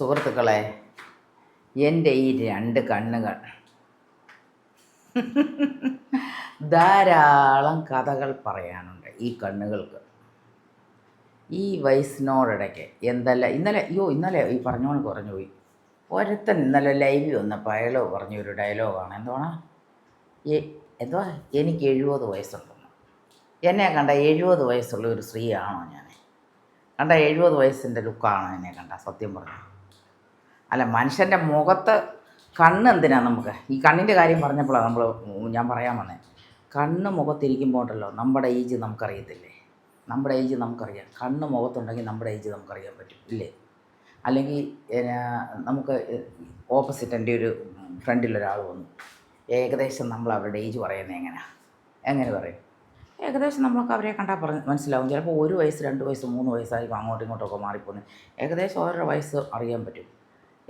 സുഹൃത്തുക്കളെ എന്റെ ഈ രണ്ട് കണ്ണുകൾ. ധാരാളം കഥകൾ പറയാനുണ്ട് ഈ കണ്ണുകൾക്ക്. ഈ വയസ്സിനോടിടയ്ക്ക് എന്തല്ല ഇന്നലെ അയ്യോ ഇന്നലെ ഈ പറഞ്ഞോണ്ട് കുറഞ്ഞു പോയി. ഒരുത്തൻ ഇന്നലെ ലൈവിൽ വന്നപ്പോൾ പയലോ പറഞ്ഞ ഒരു ഡയലോഗാണ്. എന്തോണാ ഏ എന്തുവാ? എനിക്ക് എഴുപത് വയസ്സുണ്ടെന്ന് എന്നെ കണ്ട എഴുപത് വയസ്സുള്ള ഒരു സ്ത്രീയാണോ ഞാൻ കണ്ട എഴുപത് വയസ്സിന്റെ ലുക്കാണ് എന്നെ കണ്ട? സത്യം പറഞ്ഞു. അല്ല മനുഷ്യന്റെ മുഖത്ത് കണ്ണ് എന്തിനാണ് നമുക്ക്? ഈ കണ്ണിന്റെ കാര്യം പറഞ്ഞപ്പോഴാണ് നമ്മൾ ഞാൻ പറയാൻ വന്നേ. കണ്ണ് മുഖത്തിരിക്കുമ്പോൾ ഉണ്ടല്ലോ നമ്മുടെ ഏജ് നമുക്കറിയത്തില്ലേ? നമ്മുടെ ഏജ് നമുക്കറിയാം. കണ്ണ് മുഖത്തുണ്ടെങ്കിൽ നമ്മുടെ ഏജ് നമുക്കറിയാൻ പറ്റും ഇല്ലേ? അല്ലെങ്കിൽ നമുക്ക് ഓപ്പോസിറ്റ് എന്റെ ഒരു ഫ്രണ്ടിലൊരാൾ വന്നു. ഏകദേശം നമ്മൾ അവരുടെ ഏജ് പറയുന്നത് എങ്ങനെയാണ് എങ്ങനെ പറയും? ഏകദേശം നമ്മളൊക്കെ അവരെ കണ്ടാൽ പറഞ്ഞ് മനസ്സിലാവും. ചിലപ്പോൾ ഒരു വയസ്സ് രണ്ട് വയസ്സ് മൂന്ന് വയസ്സായിരിക്കും അങ്ങോട്ടും ഇങ്ങോട്ടൊക്കെ മാറിപ്പോകുന്നത്. ഏകദേശം ഓരോ വയസ്സ് അറിയാൻ പറ്റും.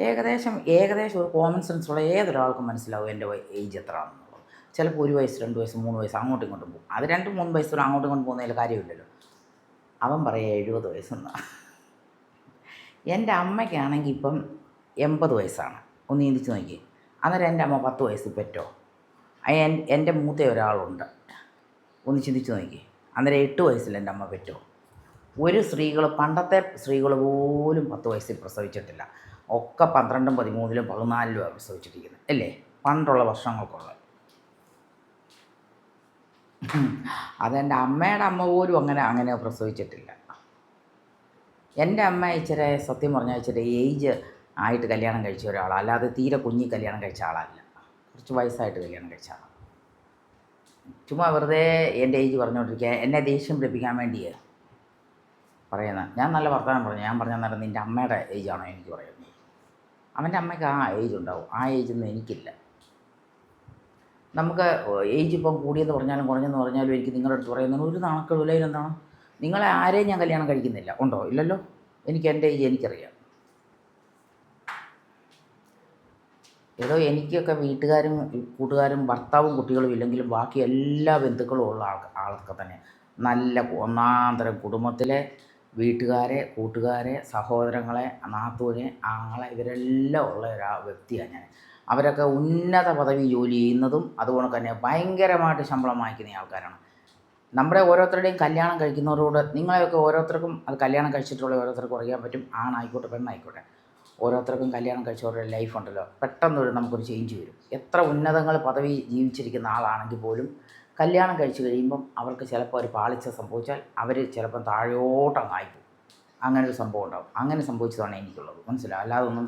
ഏകദേശം ഏകദേശം ഒരു കോമൺ സെൻസ് ഉള്ള ഏതൊരാൾക്കും മനസ്സിലാവും എന്റെ ഏജ് എത്ര ആണെന്നുള്ളത് ചിലപ്പോൾ ഒരു വയസ്സ് രണ്ട് വയസ്സ് മൂന്ന് വയസ്സ് അങ്ങോട്ടും ഇങ്ങോട്ടും പോകും. അത് രണ്ടും മൂന്ന് വയസ്സ് അങ്ങോട്ടും ഇങ്ങോട്ടും പോകുന്നതിൽ കാര്യമില്ലല്ലോ. അവൻ പറയുക എഴുപത് വയസ്സെന്ന്. എന്റെ അമ്മയ്ക്കാണെങ്കിൽ ഇപ്പം എൺപത് വയസ്സാണ്. ഒന്ന് ചിന്തിച്ച് നോക്കി അന്നേരം എന്റെ അമ്മ പത്ത് വയസ്സ് പെറ്റോ? എൻ- എന്റെ മൂത്ത ഒരാളുണ്ട്. ഒന്ന് ചിന്തിച്ച് നോക്കി അന്നേരം എട്ട് വയസ്സിൽ എന്റെ അമ്മ പെറ്റോ? ഒരു സ്ത്രീകൾ പണ്ടത്തെ സ്ത്രീകൾ പോലും പത്ത് വയസ്സിൽ പ്രസവിച്ചിട്ടില്ല. ഒക്കെ പന്ത്രണ്ടും പതിമൂന്നിലും പതിനാലിലും ആണ് പ്രസവിച്ചിരിക്കുന്നത് അല്ലേ? പണ്ടുള്ള വർഷങ്ങൾക്കുള്ള അതെന്റെ അമ്മയുടെ അമ്മ പോലും അങ്ങനെ അങ്ങനെ പ്രസവിച്ചിട്ടില്ല. എന്റെ അമ്മ ഇച്ചിരി സത്യം പറഞ്ഞാൽ ഇച്ചിരി ഏജ് ആയിട്ട് കല്യാണം കഴിച്ച ഒരാളാണ് അല്ലാതെ തീരെ കുഞ്ഞി കല്യാണം കഴിച്ച ആളല്ല. കുറച്ച് വയസ്സായിട്ട് കല്യാണം കഴിച്ച ആളാണ് ചുമ്മാ വെറുതെ എന്റെ ഏജ് പറഞ്ഞുകൊണ്ടിരിക്കുക. എന്നെ ദേഷ്യം പിടിപ്പിക്കാൻ വേണ്ടിയേ. പറയുന്നത് ഞാൻ നല്ല വർത്തമാനം പറഞ്ഞു. ഞാൻ പറഞ്ഞ നേരം നിന്റെ അമ്മയുടെ ഏജാണോ എനിക്ക് പറയുന്നത്. അവന്റെ അമ്മയ്ക്ക് ആ ഏജ് ഉണ്ടാവും. ആ ഏജൊന്നും എനിക്കില്ല. നമുക്ക് ഏജ് ഇപ്പം കൂടിയെന്ന് പറഞ്ഞാലും കുറഞ്ഞെന്ന് പറഞ്ഞാലും എനിക്ക് നിങ്ങളുടെ അടുത്ത് പറയുന്നതിന് ഒരു നാണക്കേടില്ല എന്താണ് നിങ്ങളെ ആരെയും ഞാൻ കല്യാണം കഴിക്കുന്നില്ല. ഉണ്ടോ? ഇല്ലല്ലോ? എനിക്ക് എന്റെ ഏജ് എനിക്കറിയാം. ഏതോ എനിക്കൊക്കെ വീട്ടുകാരും കൂട്ടുകാരും ഭർത്താവും കുട്ടികളും ഇല്ലെങ്കിലും ബാക്കി എല്ലാ ബന്ധുക്കളും ഉള്ള ആൾ ആളൊക്കെ തന്നെ നല്ല ഒന്നാന്തരം തരം കുടുംബത്തിലെ വീട്ടുകാരെ കൂട്ടുകാരെ സഹോദരങ്ങളെ നാത്തൂനെ ആങ്ങളെ ഇവരെല്ലാം ഉള്ള ഒരു വ്യക്തിയാണ് ഞാൻ. അവരൊക്കെ ഉന്നത പദവി ജോലി ചെയ്യുന്നതും അതുകൊണ്ട് തന്നെ ഭയങ്കരമായിട്ട് ശമ്പളം വാങ്ങിക്കുന്ന ആൾക്കാരാണ്. നമ്മുടെ ഓരോരുത്തരുടെയും കല്യാണം കഴിക്കുന്നവരോട് നിങ്ങളെയൊക്കെ ഓരോരുത്തർക്കും അത് കല്യാണം കഴിച്ചിട്ടുള്ള ഓരോരുത്തർക്കും അറിയാൻ പറ്റും. ആണായിക്കോട്ടെ പെണ്ണായിക്കോട്ടെ. ഓരോരുത്തർക്കും കല്യാണം കഴിച്ചവരുടെ ലൈഫ് ഉണ്ടല്ലോ. പെട്ടെന്നൊരു നമുക്കൊരു ചേഞ്ച് വരും. എത്ര ഉന്നതങ്ങൾ പദവി ജീവിച്ചിരിക്കുന്ന ആളാണെങ്കിൽ പോലും കല്യാണം കഴിച്ചു കഴിയുമ്പം അവർക്ക് ചിലപ്പോൾ ഒരു പാളിച്ച സംഭവിച്ചാൽ അവർ ചിലപ്പം താഴോട്ടങ്ങ് ആയിപ്പോവും അങ്ങനെ ഒരു സംഭവം ഉണ്ടാവും. അങ്ങനെ സംഭവിച്ചതാണ് എനിക്കുള്ളത്. മനസ്സിലാവും അല്ലാതെ ഒന്നും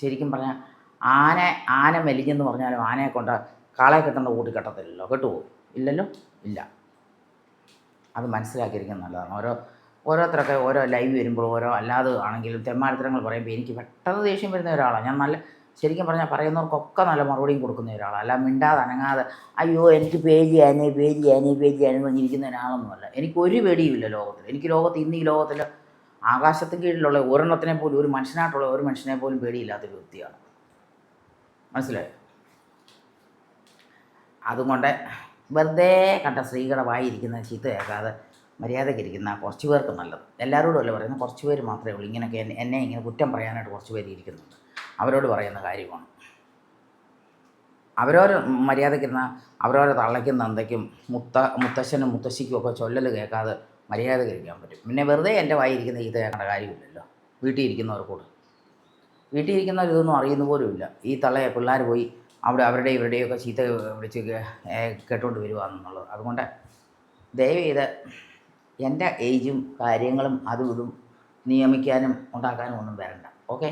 ശരിക്കും പറഞ്ഞാൽ ആന ആന മെലിഞ്ഞെന്ന് പറഞ്ഞാലും ആനയെ കൊണ്ട് കാളയെ കെട്ടുന്ന കൂട്ടി കെട്ടത്തില്ലല്ലോ. കെട്ടുപോകും ഇല്ലല്ലോ? ഇല്ല. അത് മനസ്സിലാക്കിയിരിക്കുന്നത് നല്ലതാണ്. ഓരോ ഓരോരുത്തരൊക്കെ ഓരോ ലൈവ് വരുമ്പോൾ ഓരോ അല്ലാതെ ആണെങ്കിലും തെമ്മാടിത്തരങ്ങൾ പറയുമ്പോൾ എനിക്ക് പെട്ടെന്ന് ദേഷ്യം വരുന്ന ഒരാളാണ്. ഞാൻ നല്ല ശരിക്കും പറഞ്ഞാൽ പറയുന്നവർക്കൊക്കെ നല്ല മറുപടിയും കൊടുക്കുന്ന ഒരാളാണ് അല്ല മിണ്ടാതെ അനങ്ങാതെ അയ്യോ എനിക്ക് പേടിയാനേ പേടിയാനേ പേടിയാനേ പറഞ്ഞിരിക്കുന്ന ഒരാളൊന്നുമല്ല. എനിക്ക് ഒരു പേടിയുമില്ല ലോകത്തിൽ. എനിക്ക് ലോകത്ത് ഇന്ന് ഈ ലോകത്തിൽ ആകാശത്തിന് കീഴിലുള്ള ഒരെണ്ണത്തിനെ പോലും ഒരു മനുഷ്യനായിട്ടുള്ള ഒരു മനുഷ്യനെ പോലും പേടിയില്ലാത്തൊരു വ്യക്തിയാണ്. മനസ്സിലായോ? അതുകൊണ്ട് വെറുതെ കണ്ട സ്ത്രീകളുടെ വായിരിക്കുന്ന ചീത്ത കേൾക്കാതെ മര്യാദയ്ക്ക് ഇരിക്കുന്ന കുറച്ച് പേർക്ക് നല്ലത്. എല്ലാവരോടും അല്ല പറയുന്നത്? കുറച്ച് പേര് മാത്രമേ ഉള്ളൂ. ഇങ്ങനെയൊക്കെ എന്നെ ഇങ്ങനെ കുറ്റം പറയാനായിട്ട് കുറച്ച് പേര് ഇരിക്കുന്നുണ്ട്. അവരോട് പറയുന്ന കാര്യമാണ്. അവരോട് മര്യാദയ്ക്കിരുന്ന അവരോട് തള്ളയ്ക്കും തന്തയ്ക്കും മുത്ത മുത്തശ്ശനും മുത്തശ്ശിക്കും ഒക്കെ ചൊല്ലൽ കേൾക്കാതെ മര്യാദ ഇരിക്കാൻ പറ്റും. പിന്നെ വെറുതെ എന്റെ വായിരിക്കുന്ന ചീത്ത കേൾക്കേണ്ട കാര്യമില്ലല്ലോ. വീട്ടിൽ ഇരിക്കുന്നവർക്കൂടെ വീട്ടിൽ ഇരിക്കുന്നവർ ഇതൊന്നും അറിയുന്ന പോലുമില്ല ഈ തള്ളയെ പിള്ളേർ പോയി അവിടെ അവരുടെ ഇവരുടെയൊക്കെ ചീത്ത വിളിച്ച് കേട്ടുകൊണ്ട് വരുവാന്നുള്ളത്. അതുകൊണ്ട് ദയവ് ചെയ്ത് എന്റെ ഏജും കാര്യങ്ങളും അതും ഇതും നിയമിക്കാനും ഉണ്ടാക്കാനും ഒന്നും വരണ്ട. ഓക്കെ?